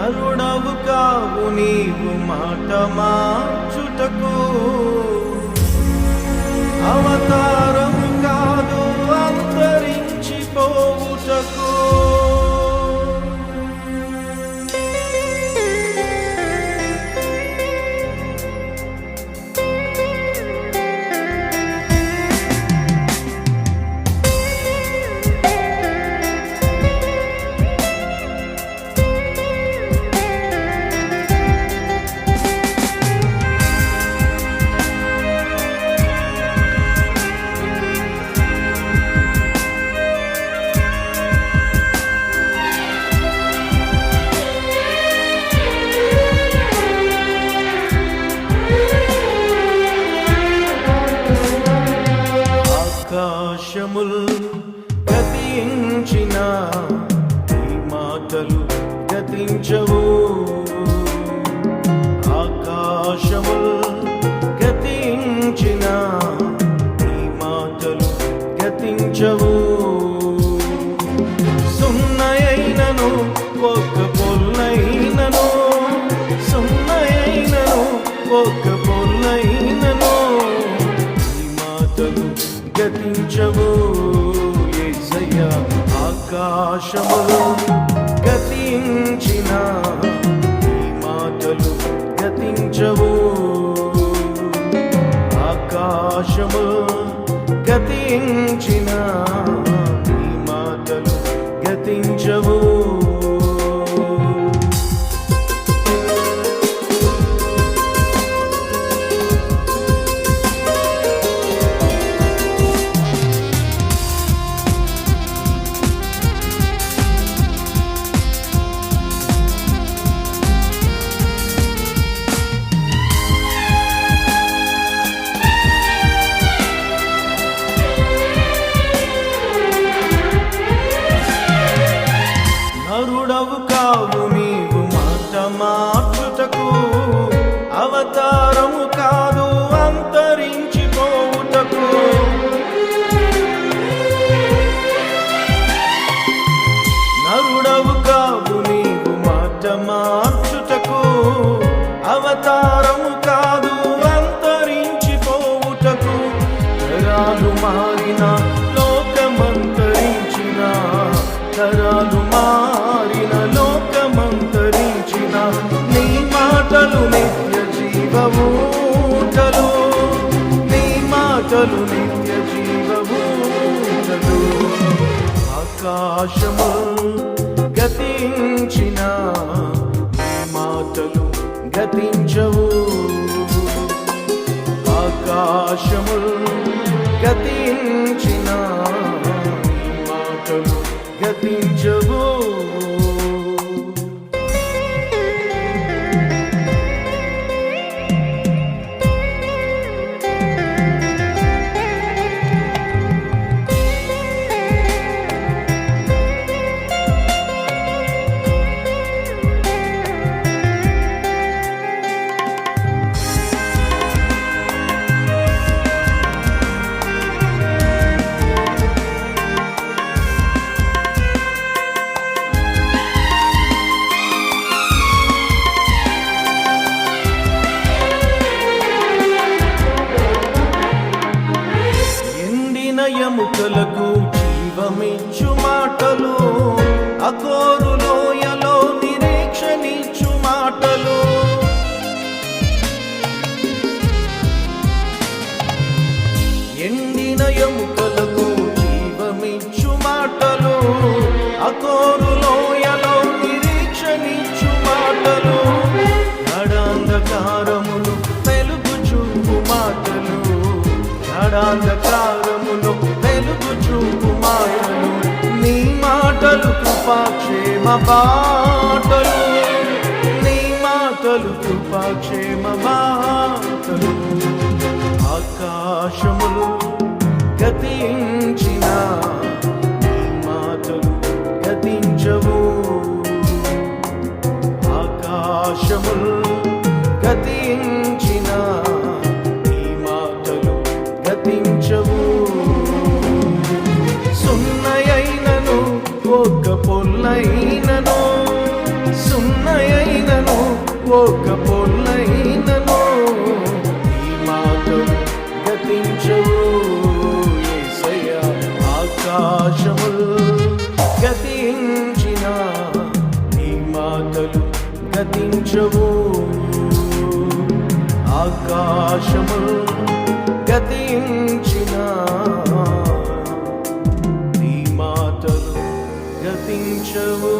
నరుడవు కావు నీవు మాట మార్చుటకు. ఆకాశముల్ గతించిన ఈ మాటలు గతించవు. ఏసయ్య ఆకాశములు గతించిన ఈ మాటలు గతించవు. ఆకాశము గతించిన తరాలు మారిన లోకమంతరించిన నీ మాటలు నిత్య జీవమూటలు. నీ మాటలు నిత్య జీవమూటలు. ఆకాశము గతించిన నీ మాటలు గతించవు. ఆకాశములు ఎముకలకు జీవమిచ్చు మాటలు అకోరు లోయలో నిరీక్షనిచ్చు మాటలు ఎండిన ఎముకలకు జీవమిచ్చు మాటలు అకోరు కృపాక్షేమ నీ మాటలు కృపాక్షేమ మాటలు ఆకాశములు గతించిన నీ మాటలు గతించవు. ఆకాశములు గతించిన నీ మాటలు గతించవు. సున్నయైనను ఒక్క పొల్లైన ఒక పొన్నైనను నీ మాటలు గతించవు ఏసయ ఆకాశములు గతించిన నీ మాటలు గతించవు. ఆకాశములు గతించిన నీ మాటలు గతించవు.